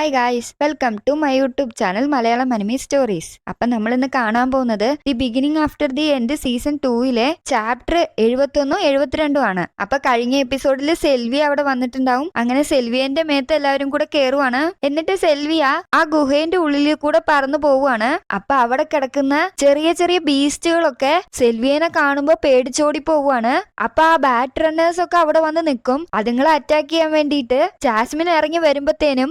Hi guys welcome to my YouTube channel Malayalam anime stories അപ്പൊ നമ്മൾ ഇന്ന് കാണാൻ പോകുന്നത് the beginning after the end season ടൂയിലെ chapter എഴുപത്തൊന്നും എഴുപത്തിരണ്ടും ആണ്. അപ്പൊ കഴിഞ്ഞ എപ്പിസോഡിൽ സെൽവി അവിടെ വന്നിട്ടുണ്ടാവും. അങ്ങനെ സെൽവിയന്റെ മേത്ത് എല്ലാവരും കൂടെ കേറുവാണ്. എന്നിട്ട് സെൽവിയ ആ ഗുഹേന്റെ ഉള്ളിൽ കൂടെ പറന്നു പോവുകയാണ് അപ്പൊ അവിടെ കിടക്കുന്ന ചെറിയ ചെറിയ ബീസ്റ്റുകളൊക്കെ സെൽവിയനെ കാണുമ്പോ പേടിച്ചോടി പോവുകയാണ് അപ്പൊ ആ ബാറ്റ് റണ്ണേഴ്സ് ഒക്കെ അവിടെ വന്ന് നിൽക്കും അതുങ്ങളെ അറ്റാക്ക് ചെയ്യാൻ വേണ്ടിയിട്ട് ജാസ്മിൻ ഇറങ്ങി വരുമ്പോഴത്തേനും വരുമ്പത്തേനും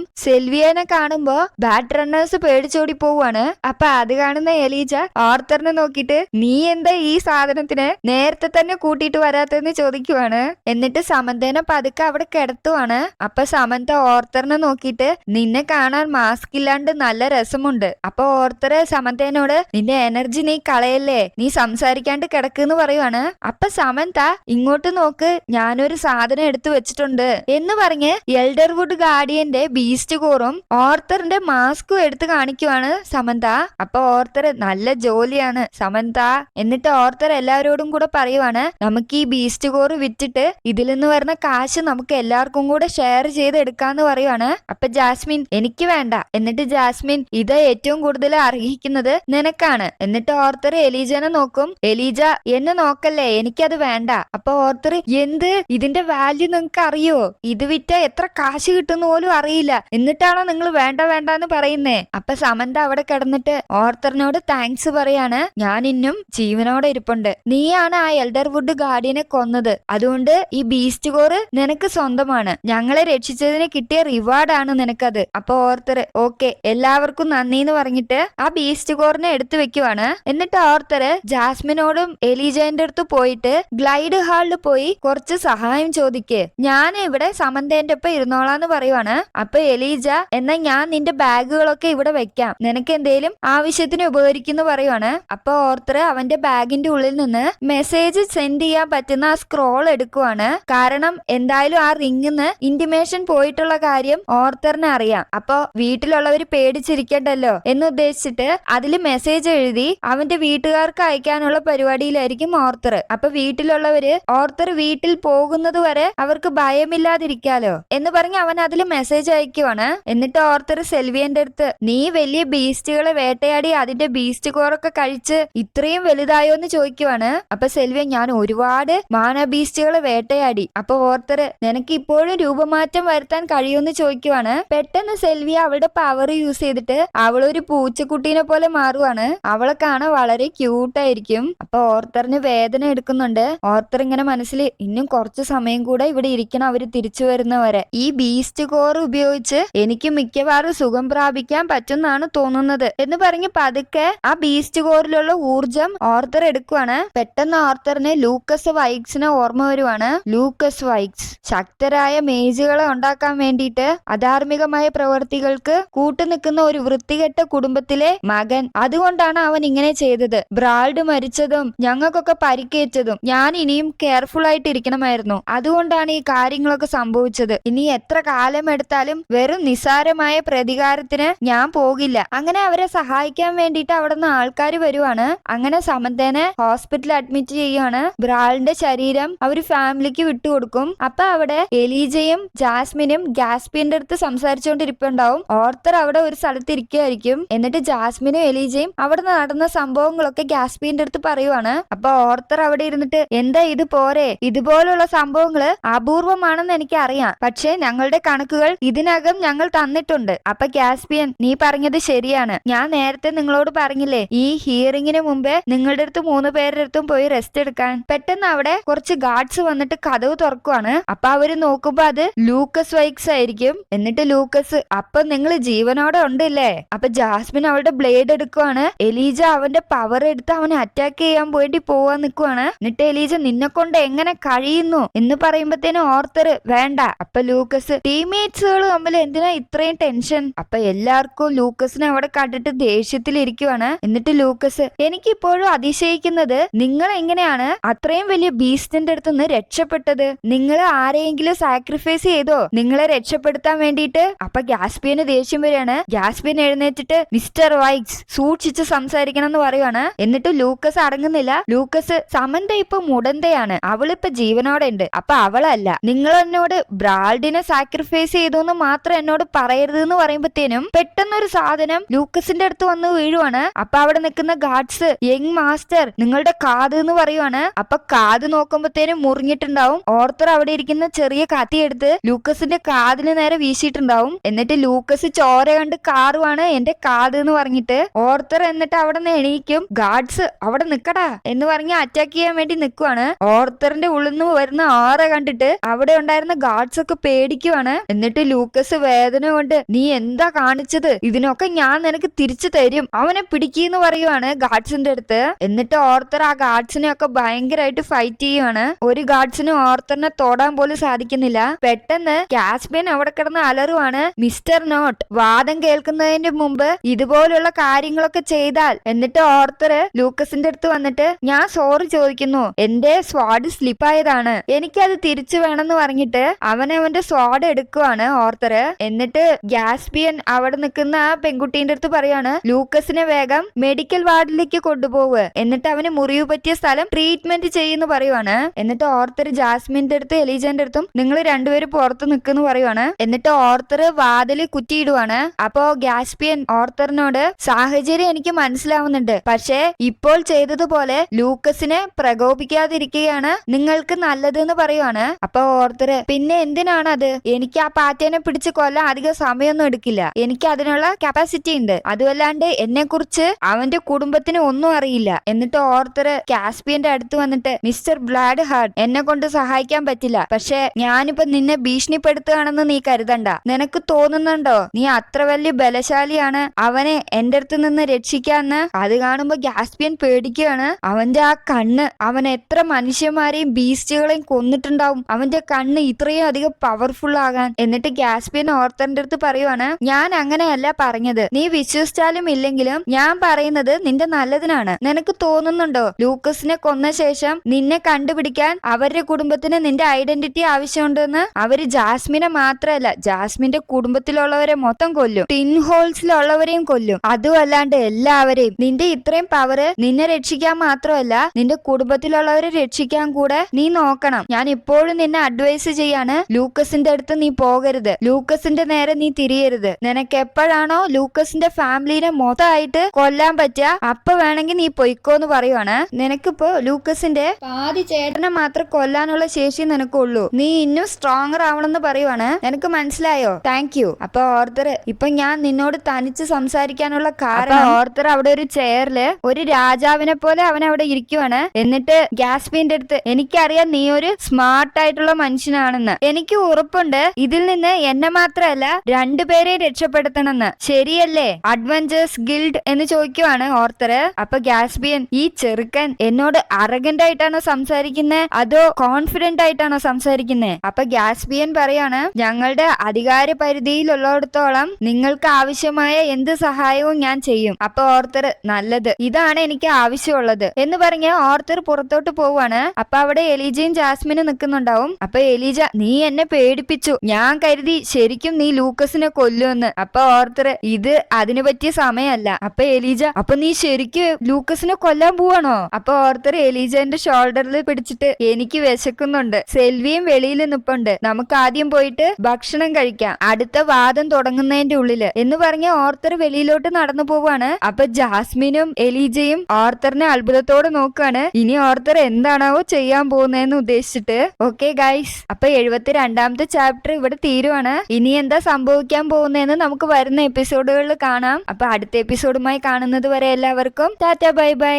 സെൽവിയനെ കാണുമ്പോ ബാറ്റ് റണ്ണേഴ്സ് പേടിച്ചോടി പോവാണ്. അപ്പൊ അത് കാണുന്ന എലീജ ഓർത്തറിനെ നോക്കിട്ട് നീ എന്താ ഈ സാധനത്തിന് നേരത്തെ തന്നെ കൂട്ടിയിട്ട് വരാത്തെന്ന് ചോദിക്കുവാണ്. എന്നിട്ട് സമന്തേനെ പതുക്കെ അവിടെ കിടത്തുവാണ്. അപ്പൊ സമന്ത ഓർത്തറിനെ നോക്കിയിട്ട് നിന്നെ കാണാൻ മാസ്ക് ഇല്ലാണ്ട് നല്ല രസമുണ്ട്. അപ്പൊ ഓർത്തറ് സമന്തേനോട് നിന്റെ എനർജി നീ കളയല്ലേ? നീ സംസാരിക്കാണ്ട് കിടക്കുന്ന് പറയുവാണ്. അപ്പൊ സമന്ത ഇങ്ങോട്ട് നോക്ക്. ഞാനൊരു സാധനം എടുത്തു വെച്ചിട്ടുണ്ട്. എന്ന് പറഞ്ഞ് എൽഡർവുഡ് ഗാർഡിയന്റെ ബീസ്റ്റ് കോറും ഓർത്തറിന്റെ മാസ്കും എടുത്ത് കാണിക്കുവാണ് സമന്ത. അപ്പൊ ഓർത്തർ നല്ല ജോലിയാണ്. സമന്ത എന്നിട്ട് ഓർത്തർ എല്ലാവരോടും കൂടെ പറയുവാണ് നമുക്ക് ഈ ബീസ്റ്റ് കോറ് വിറ്റിട്ട് ഇതിൽ നിന്ന് വരുന്ന കാശ് നമുക്ക് എല്ലാവർക്കും കൂടെ ഷെയർ ചെയ്ത് എടുക്കാന്ന് പറയുവാണ്. അപ്പൊ ജാസ്മിൻ എനിക്ക് വേണ്ട. എന്നിട്ട് ജാസ്മിൻ ഇത് ഏറ്റവും കൂടുതൽ അർഹിക്കുന്നത് നിനക്കാണ് എന്നിട്ട് ഓർത്തർ എലീജനെ നോക്കും. എലീജ എന്നെ നോക്കല്ലേ? എനിക്കത് വേണ്ട. അപ്പൊ ഓർത്തർ എന്ത്? ഇതിന്റെ വാല്യൂ നിങ്ങൾക്ക് അറിയോ ഇത് വിറ്റ എത്ര കാശ് കിട്ടുന്ന പോലും അറിയില്ല. എന്നിട്ടാണോ നിങ്ങൾ വേണ്ട വേണ്ട എന്ന് പറയുന്നേ? അപ്പൊ സമന്ത അവിടെ കിടന്നിട്ട് ഓർത്തറിനോട് താങ്ക്സ് പറയാണ്. ഞാൻ ഇന്നും ജീവനോടെ ഇരിപ്പുണ്ട്. നീയാണ് ആ എൽഡർവുഡ് ഗാർഡിയനെ കൊന്നത്. അതുകൊണ്ട് ഈ ബീസ്റ്റ് കോറ് നിനക്ക് സ്വന്തമാണ്. ഞങ്ങളെ രക്ഷിച്ചതിന് കിട്ടിയ റിവാർഡാണ് നിനക്കത്. അപ്പൊ ഓർത്തർ ഓക്കെ എല്ലാവർക്കും നന്ദി എന്ന് പറഞ്ഞിട്ട് ആ ബീസ്റ്റ് കോറിനെ എടുത്തു വെക്കുവാണ്. എന്നിട്ട് ഓർത്തർ ജാസ്മിനോടും എലിജന്റെ അടുത്ത് പോയിട്ട് ഗ്ലൈഡ് ഹാളിൽ പോയി കുറച്ച് സഹായം ചോദിക്കേ. ഞാൻ ഇവിടെ സമന്തേന്റെ ഒപ്പം ഇരുന്നോളാന്ന് പറയുവാണ്. അപ്പൊ എലീജ എന്നാ ഞാൻ നിന്റെ ബാഗുകളൊക്കെ ഇവിടെ വെക്കാം. നിനക്ക് എന്തേലും ആവശ്യത്തിന് ഉപകരിക്കുന്നു പറയുവാണ്. അപ്പൊ ഓർത്തർ അവന്റെ ബാഗിന്റെ ഉള്ളിൽ നിന്ന് മെസ്സേജ് സെൻഡ് ചെയ്യാൻ പറ്റുന്ന ആ സ്ക്രോൾ എടുക്കുവാണ്. കാരണം എന്തായാലും ആ റിങ്ങിന്ന് ഇന്റിമേഷൻ പോയിട്ടുള്ള കാര്യം ഓർത്തറിന് അറിയാം. അപ്പൊ വീട്ടിലുള്ളവർ പേടിച്ചിരിക്കണ്ടല്ലോ എന്ന് ഉദ്ദേശിച്ചിട്ട് അതിൽ മെസ്സേജ് എഴുതി അവന്റെ വീട്ടുകാർക്ക് അയക്കാനുള്ള പരിപാടിയിലായിരിക്കും ഓർത്തർ. അപ്പൊ വീട്ടിലുള്ളവര് ഓർത്തർ വീട്ടിൽ പോകുന്നത് വരെ അവർക്ക് ഭയമില്ലാതിരിക്കാലോ എന്ന് പറഞ്ഞ് അവൻ അതിൽ മെസ്സേജ് അയക്കുവാണ്. എന്നിട്ട് ഓർത്തർ സെൽവിയന്റെ അടുത്ത് നീ വലിയ ബീസ്റ്റുകളെ വേട്ടയാടി അതിന്റെ ബീസ്റ്റ് കോറൊക്കെ കഴിച്ച് ഇത്രയും വലുതായോ എന്ന് ചോദിക്കുവാണ്. അപ്പൊ സെൽവിയ ഞാൻ ഒരുപാട് മാന ബീസ്റ്റുകളെ വേട്ടയാടി. അപ്പൊ ഓർത്തർ നിനക്ക് ഇപ്പോഴും രൂപമാറ്റം വരുത്താൻ കഴിയുമെന്ന് ചോദിക്കുവാണ്. പെട്ടെന്ന് സെൽവിയ അവളുടെ പവർ യൂസ് ചെയ്തിട്ട് അവളൊരു പൂച്ചക്കുട്ടീനെ പോലെ മാറുവാണ്. അവളെ കാണാൻ വളരെ ക്യൂട്ടായിരിക്കും അപ്പൊ ഓർത്തറിന് വേദന എടുക്കുന്നുണ്ട്. ഓർത്തർ ഇങ്ങനെ മനസ്സിൽ ഇന്നും കുറച്ച് സമയം കൂടെ ഇവിടെ ഇരിക്കണം അവർ തിരിച്ചു വരുന്നവരെ. ഈ ബീസ്റ്റ് കോർ ഉപയോഗിച്ച് എനിക്ക് മിക്കവാറും സുഖം പ്രാപിക്കാൻ പറ്റുന്നാണ് തോന്നുന്നത്. എന്ന് പറഞ്ഞ് പതുക്കെ ആ ബീസ്റ്റ് കോറിലുള്ള ഊർജം ഓർത്തർ എടുക്കുവാണ്. പെട്ടെന്ന് ഓർത്തറിനെ ലൂക്കസ് വൈക്സിനെ ഓർമ്മ വരുവാണ്. ലൂക്കസ് വൈക്സ് ശക്തരായ മേജുകളെ ഉണ്ടാക്കാൻ വേണ്ടിയിട്ട് അധാർമികമായ പ്രവർത്തികൾക്ക് കൂട്ടുനിൽക്കുന്ന ഒരു വൃത്തികെട്ട കുടുംബത്തിലെ മകൻ. അതുകൊണ്ടാണ് അവൻ ഇങ്ങനെ ചെയ്തത്. ബ്രാൾഡ് മരിച്ചതും ഞങ്ങൾക്കൊക്കെ പരിക്കേറ്റതും ഞാൻ ഇനിയും കെയർഫുൾ ആയിട്ട് ഇരിക്കണമായിരുന്നു അതുകൊണ്ടാണ് ഈ കാര്യങ്ങളൊക്കെ സംഭവിച്ചത്. ഇനി എത്ര കാലം എടുത്താലും വെറും നിസ്സാരമായ പ്രതികാരത്തിന് ഞാൻ പോകില്ല. അങ്ങനെ അവരെ സഹായിക്കാൻ വേണ്ടിയിട്ട് അവിടെ നിന്ന് ആൾക്കാർ വരുവാണ്. അങ്ങനെ സമന്തനെ ഹോസ്പിറ്റലിൽ അഡ്മിറ്റ് ചെയ്യുകയാണ് ബ്രാളിന്റെ ശരീരം അവർ ഫാമിലിക്ക് വിട്ടുകൊടുക്കും. അപ്പൊ അവിടെ എലീജയും ജാസ്മിനും ഗാസ്പിന്റെ അടുത്ത് സംസാരിച്ചുകൊണ്ടിരിപ്പുണ്ടാവും ഓർത്തർ അവിടെ ഒരു സ്ഥലത്ത് ഇരിക്കുകയായിരിക്കും എന്നിട്ട് ജാസ്മിനും എലീജയും അവിടെ നടന്ന സംഭവങ്ങളൊക്കെ ഗാസ്പിന്റെ അടുത്ത് പറയുവാണ്. അപ്പൊ ഓർത്തർ അവിടെ ഇരുന്നിട്ട് എന്താ ഇത് പോരെ? ഇതുപോലുള്ള സംഭവങ്ങൾ അപൂർവമാണെന്ന് എനിക്ക് അറിയാം പക്ഷേ ഞങ്ങളുടെ കണക്കുകൾ ഇതിനകം ഞങ്ങൾ തന്നിട്ടുണ്ട്. അപ്പൊ കാസ്പിയൻ നീ പറഞ്ഞത് ശരിയാണ്. ഞാൻ നേരത്തെ നിങ്ങളോട് പറഞ്ഞില്ലേ ഈ ഹിയറിംഗിന് മുമ്പേ നിങ്ങളുടെ അടുത്ത് മൂന്ന് പേരുടെ അടുത്തും പോയി റെസ്റ്റ് എടുക്കാൻ. പെട്ടെന്ന് അവിടെ കുറച്ച് ഗാർഡ്സ് വന്നിട്ട് കഥവ് തുറക്കുവാണ്. അപ്പൊ അവർ നോക്കുമ്പോ അത് ലൂക്കസ് വൈക്സ് ആയിരിക്കും. എന്നിട്ട് ലൂക്കസ് അപ്പൊ നിങ്ങൾ ജീവനോടെ ഉണ്ടല്ലേ? അപ്പൊ ജാസ്മിൻ അവളുടെ ബ്ലേഡ് എടുക്കുവാണ്. എലീജ അവന്റെ പവർ എടുത്ത് അവനെ അറ്റാക്ക് ചെയ്യാൻ പോയിട്ട് പോവാൻ നിൽക്കുവാണ് എന്നിട്ട് എലീജ നിന്നെ കൊണ്ട് എങ്ങനെ കഴിയുന്നു? എന്ന് പറയുമ്പത്തേനും ഓർത്തർ വേണ്ട. അപ്പൊ ലൂക്കസ് ടീംമേറ്റ്സുകൾ തമ്മിൽ എന്തിനാ ഇത്രയും ടെൻഷൻ അപ്പൊ എല്ലാവർക്കും ലൂക്കസിനെ അവിടെ കണ്ടിട്ട് ദേഷ്യത്തിലിരിക്കുവാണ്. എന്നിട്ട് ലൂക്കസ് എനിക്ക് ഇപ്പോഴും അതിശയിക്കുന്നത് നിങ്ങൾ എങ്ങനെയാണ് അത്രയും വലിയ ബീസ്റ്റിന്റെ അടുത്ത് നിന്ന് രക്ഷപ്പെട്ടത്? നിങ്ങൾ ആരെയെങ്കിലും സാക്രിഫൈസ് ചെയ്തോ? നിങ്ങളെ രക്ഷപ്പെടുത്താൻ വേണ്ടിയിട്ട്? അപ്പൊ ഗ്യാസ്പിയന് ദേഷ്യം വരികയാണ്. ഗ്യാസ്പിയൻ എഴുന്നേറ്റിട്ട് മിസ്റ്റർ വൈക്സ് സൂക്ഷിച്ച് സംസാരിക്കണം എന്ന് പറയുവാണ്. എന്നിട്ട് ലൂക്കസ് അടങ്ങുന്നില്ല. ലൂക്കസ് സമന്ത ഇപ്പൊ മുടന്തയാണ്. അവളിപ്പൊ ജീവനോടെ ഉണ്ട്. അപ്പൊ അവളല്ല. നിങ്ങൾ എന്നോട് ബ്രാൾഡിനെ സാക്രിഫൈസ് ചെയ്തു എന്ന് മാത്രം എന്നോട് പറയരുത് എന്ന് പറയുമ്പത്തേനും പെട്ടെന്നൊരു സാധനം ലൂക്കസിന്റെ അടുത്ത് വന്ന് വീഴുവാണ്. അപ്പൊ അവിടെ നിൽക്കുന്ന ഗാർഡ്സ് യങ് മാസ്റ്റർ നിങ്ങളുടെ കാത് എന്ന് പറയുവാണ്. അപ്പൊ കാത് നോക്കുമ്പത്തേനും മുറിഞ്ഞിട്ടുണ്ടാവും. ഓർത്തർ അവിടെ ഇരിക്കുന്ന ചെറിയ കത്തിയെടുത്ത് ലൂക്കസിന്റെ കാതിന് നേരെ വീശിയിട്ടുണ്ടാവും. എന്നിട്ട് ലൂക്കസ് ചോര കണ്ട് കാറുവാണ് എന്റെ കാത് എന്ന് പറഞ്ഞിട്ട്. ഓർത്തർ എന്നിട്ട് അവിടെ നിന്ന് എണീക്കും. ഗാർഡ്സ് അവിടെ നിക്കടാ എന്ന് പറഞ്ഞ് അറ്റാക്ക് ചെയ്യാൻ വേണ്ടി നിൽക്കുവാണ് ഓർത്തറിന്റെ ഉള്ളിൽ നിന്ന് വരുന്ന ആറ കണ്ടിട്ട് അവിടെ ഉണ്ടായിരുന്ന ഗാർഡ്സ് ഒക്കെ പേടിക്കുവാണ്. എന്നിട്ട് ലൂക്കസ് വേദന കൊണ്ട് നീ എന്താ കാണിച്ചത്? ഇതിനൊക്കെ ഞാൻ നിനക്ക് തിരിച്ചു തരും. അവനെ പിടിക്കുന്നു പറയുവാണ് ഗാഡ്സിന്റെ അടുത്ത്. എന്നിട്ട് ഓർത്തർ ആ ഗാഡ്സിനെ ഒക്കെ ഭയങ്കരമായിട്ട് ഫൈറ്റ് ചെയ്യുവാണ്. ഒരു ഗാഡ്സിനും ഓർത്തറിനെ തോടാൻ പോലും സാധിക്കുന്നില്ല. പെട്ടെന്ന് കാസ്പിയൻ അവിടെ കിടന്ന് അലറുവാണ്. മിസ്റ്റർ നോട്ട് വാദം കേൾക്കുന്നതിന്റെ മുമ്പ് ഇതുപോലുള്ള കാര്യങ്ങളൊക്കെ ചെയ്താൽ. എന്നിട്ട് ഓർത്തർ ലൂക്കസിന്റെ അടുത്ത് വന്നിട്ട് ഞാൻ സോറി ചോദിക്കുന്നു. എന്റെ സ്വാഡ് സ്ലിപ്പായതാണ് എനിക്കത് തിരിച്ചു വേണമെന്ന് പറഞ്ഞിട്ട് അവൻ അവന്റെ സ്വാഡ് എടുക്കുവാണ് ഓർത്തർ. എന്നിട്ട് ഗ്യാസ്പിയൻ അവിടെ നിൽക്കുന്ന ആ പെൺകുട്ടീന്റെ അടുത്ത് പറയാണ് ലൂക്കസിനെ വേഗം മെഡിക്കൽ വാർഡിലേക്ക് കൊണ്ടുപോവുക എന്നിട്ട് അവന് മുറിവ് പറ്റിയ സ്ഥലം ട്രീറ്റ്മെന്റ് ചെയ്യുന്നു പറയുവാണ്. എന്നിട്ട് ഓർത്തർ ജാസ്മിന്റെ അടുത്ത് എലീജന്റെ അടുത്തും നിങ്ങൾ രണ്ടുപേരും പുറത്ത് നിൽക്കുന്നു പറയുവാണ്. എന്നിട്ട് ഓർത്തർ വാതിൽ കുറ്റിയിടുവാണ് അപ്പോ ഗ്യാസ്പിയൻ ഓർത്തറിനോട് സാഹചര്യം എനിക്ക് മനസ്സിലാവുന്നുണ്ട്. പക്ഷേ ഇപ്പോൾ ചെയ്തതുപോലെ ലൂക്കസിനെ പ്രകോപിക്കാതിരിക്കുകയാണ് നിങ്ങൾക്ക് നല്ലത് എന്ന് പറയുവാണ്. അപ്പൊ ഓർത്തർ പിന്നെ എന്തിനാണ് അത് എനിക്ക് ആ പാറ്റേനെ പിടിച്ച് കൊല്ലാൻ അധികം സമയമൊന്നും എടുക്കില്ല. എനിക്ക് അതിനുള്ള കപ്പാസിറ്റി ഉണ്ട്. അതുമല്ലാണ്ട് എന്നെ കുറിച്ച് അവന്റെ കുടുംബത്തിന് ഒന്നും അറിയില്ല. എന്നിട്ട് ഓർത്തർ കാസ്പിയന്റെ അടുത്ത് വന്നിട്ട് മിസ്റ്റർ ബ്ലാഡ് ഹാർട്ട് എന്നെ കൊണ്ട് സഹായിക്കാൻ പറ്റില്ല. പക്ഷെ ഞാനിപ്പോ നിന്നെ ഭീഷണിപ്പെടുത്തുകയാണെന്ന് നീ കരുതണ്ട. നിനക്ക് തോന്നുന്നുണ്ടോ? നീ അത്ര വലിയ ബലശാലിയാണ്. അവനെ എന്റെ അടുത്ത് നിന്ന് രക്ഷിക്കാന്ന്. അത് കാണുമ്പോ ഗാസ്പിയൻ പേടിക്കുകയാണ്. അവന്റെ ആ കണ്ണ് അവൻ എത്ര മനുഷ്യന്മാരെയും ബീസ്റ്റുകളെയും കൊന്നിട്ടുണ്ടാവും. അവന്റെ കണ്ണ് ഇത്രയും അധികം പവർഫുൾ ആകാൻ. എന്നിട്ട് ഗാസ്പിയൻ ഓർത്തറിന്റെ അടുത്ത് പറയുവാണ് ഞാൻ അങ്ങനെയല്ല പറഞ്ഞത്. നീ വിശ്വസിച്ചാലും ഇല്ലെങ്കിലും ഞാൻ പറയുന്നത് നിന്റെ നല്ലതിനാണ്. നിനക്ക് തോന്നുന്നുണ്ടോ? ലൂക്കസിനെ കൊന്ന ശേഷം നിന്നെ കണ്ടുപിടിക്കാൻ അവരുടെ കുടുംബത്തിന് നിന്റെ ഐഡന്റിറ്റി ആവശ്യമുണ്ടെന്ന്? അവർ ജാസ്മിനെ മാത്രമല്ല ജാസ്മിന്റെ കുടുംബത്തിലുള്ളവരെ മൊത്തം കൊല്ലും. ടിൻ ഹോൾസിലുള്ളവരെയും കൊല്ലും. അതുമല്ലാണ്ട് എല്ലാവരെയും. നിന്റെ ഇത്രയും പവർ നിന്നെ രക്ഷിക്കാൻ മാത്രമല്ല നിന്റെ കുടുംബത്തിലുള്ളവരെ രക്ഷിക്കാൻ കൂടെ നീ നോക്കണം. ഞാൻ ഇപ്പോഴും നിന്നെ അഡ്വൈസ് ചെയ്യാണ് ലൂക്കസിന്റെ അടുത്ത് നീ പോകരുത്. ലൂക്കസിന്റെ നേരെ നീ തിരിയരുത്. നിനക്ക് എപ്പോഴാണോ ലൂക്കസിന്റെ ഫാമിലിനെ മൊത്തമായിട്ട് കൊല്ലാൻ പറ്റുക അപ്പൊ വേണമെങ്കിൽ നീ പൊയ്ക്കോന്ന് പറയുവാണ്. നിനക്കിപ്പോ ലൂക്കസിന്റെ പാതി ചേട്ടനെ മാത്രം കൊല്ലാനുള്ള ശേഷി നിനക്കുള്ളൂ. നീ ഇന്നും സ്ട്രോങ്ങർ ആവണമെന്ന് പറയുവാണ്. നിനക്ക് മനസ്സിലായോ? താങ്ക് യു അപ്പൊ ഓർത്തർ ഇപ്പൊ ഞാൻ നിന്നോട് തനിച്ച് സംസാരിക്കാനുള്ള കാരണം ഓർത്തർ അവിടെ ഒരു ചെയറിൽ ഒരു രാജാവിനെ പോലെ അവൻ അവിടെ ഇരിക്കുവാണ്. എന്നിട്ട് ഗ്യാസ്പിന്റെ അടുത്ത് എനിക്കറിയാം നീ ഒരു സ്മാർട്ട് ആയിട്ടുള്ള മനുഷ്യനാണെന്ന്. എനിക്ക് ഉറപ്പുണ്ട്. ഇതിൽ നിന്ന് എന്നെ മാത്രമല്ല രണ്ടുപേരെ രക്ഷപ്പെടുത്തണമെന്ന്. ശരിയല്ലേ? അഡ്വഞ്ചേഴ്സ് ഗിൽഡ് എന്ന് ചോദിക്കുവാണ് ഓർത്തർ അപ്പൊ ഗാസ്ബിയൻ ഈ ചെറുക്കൻ എന്നോട് അറഗന്റ് ആയിട്ടാണോ സംസാരിക്കുന്നത് അതോ കോൺഫിഡന്റ് ആയിട്ടാണോ സംസാരിക്കുന്നത് അപ്പൊ ഗാസ്ബിയൻ പറയാണ് ഞങ്ങളുടെ അധികാര പരിധിയിലുള്ളിടത്തോളം നിങ്ങൾക്ക് ആവശ്യമായ എന്ത് സഹായവും ഞാൻ ചെയ്യും. അപ്പൊ ഓർത്തർ നല്ലത്. ഇതാണ് എനിക്ക് ആവശ്യമുള്ളത്. എന്ന് പറഞ്ഞ് ഓർത്തർ പുറത്തോട്ട് പോവാണ് അപ്പൊ അവിടെ എലീജയും ജാസ്മിനും നിൽക്കുന്നുണ്ടാവും. അപ്പൊ എലീജ നീ എന്നെ പേടിപ്പിച്ചു. ഞാൻ കരുതി ശരിക്കും നീ ലൂക്കസിനെ കൊല്ലുമെന്ന്. അപ്പൊ ഓർത്തർ ഇത് അതിനു പറ്റിയ സമയമല്ല. അപ്പൊ എലീജ അപ്പൊ നീ ശരിക്ക് ലൂക്കസിനെ കൊല്ലാൻ പോവാണോ? അപ്പൊ ഓർത്തർ എലീജന്റെ ഷോൾഡറിൽ പിടിച്ചിട്ട് എനിക്ക് വിശക്കുന്നുണ്ട്. സെൽവിയും വെളിയിൽ നിപ്പുണ്ട്. നമുക്ക് ആദ്യം പോയിട്ട് ഭക്ഷണം കഴിക്കാം. അടുത്ത വാദം തുടങ്ങുന്നതിന്റെ ഉള്ളിൽ. എന്ന് പറഞ്ഞ ഓർത്തർ വെളിയിലോട്ട് നടന്നു പോവാണ്. അപ്പൊ ജാസ്മിനും എലീജയും ഓർത്തറിനെ അത്ഭുതത്തോടെ നോക്കാണ്. ഇനി ഓർത്തർ എന്താണാവോ ചെയ്യാൻ പോകുന്നതെന്ന് ഉദ്ദേശിച്ചിട്ട്. Okay guys. അപ്പൊ എഴുപത്തി രണ്ടാമത്തെ ചാപ്റ്റർ ഇവിടെ തീരുവാണ്. ഇനി എന്താ സംഭവിക്കാൻ പോകുന്നതെന്ന് നമുക്ക് വരുന്ന എപ്പിസോഡുകളിൽ കാണാം. അപ്പൊ അടുത്ത എപ്പിസോഡുമായി കാണുന്നത് വരെ എല്ലാവർക്കും ടാറ്റ ബൈ ബൈ.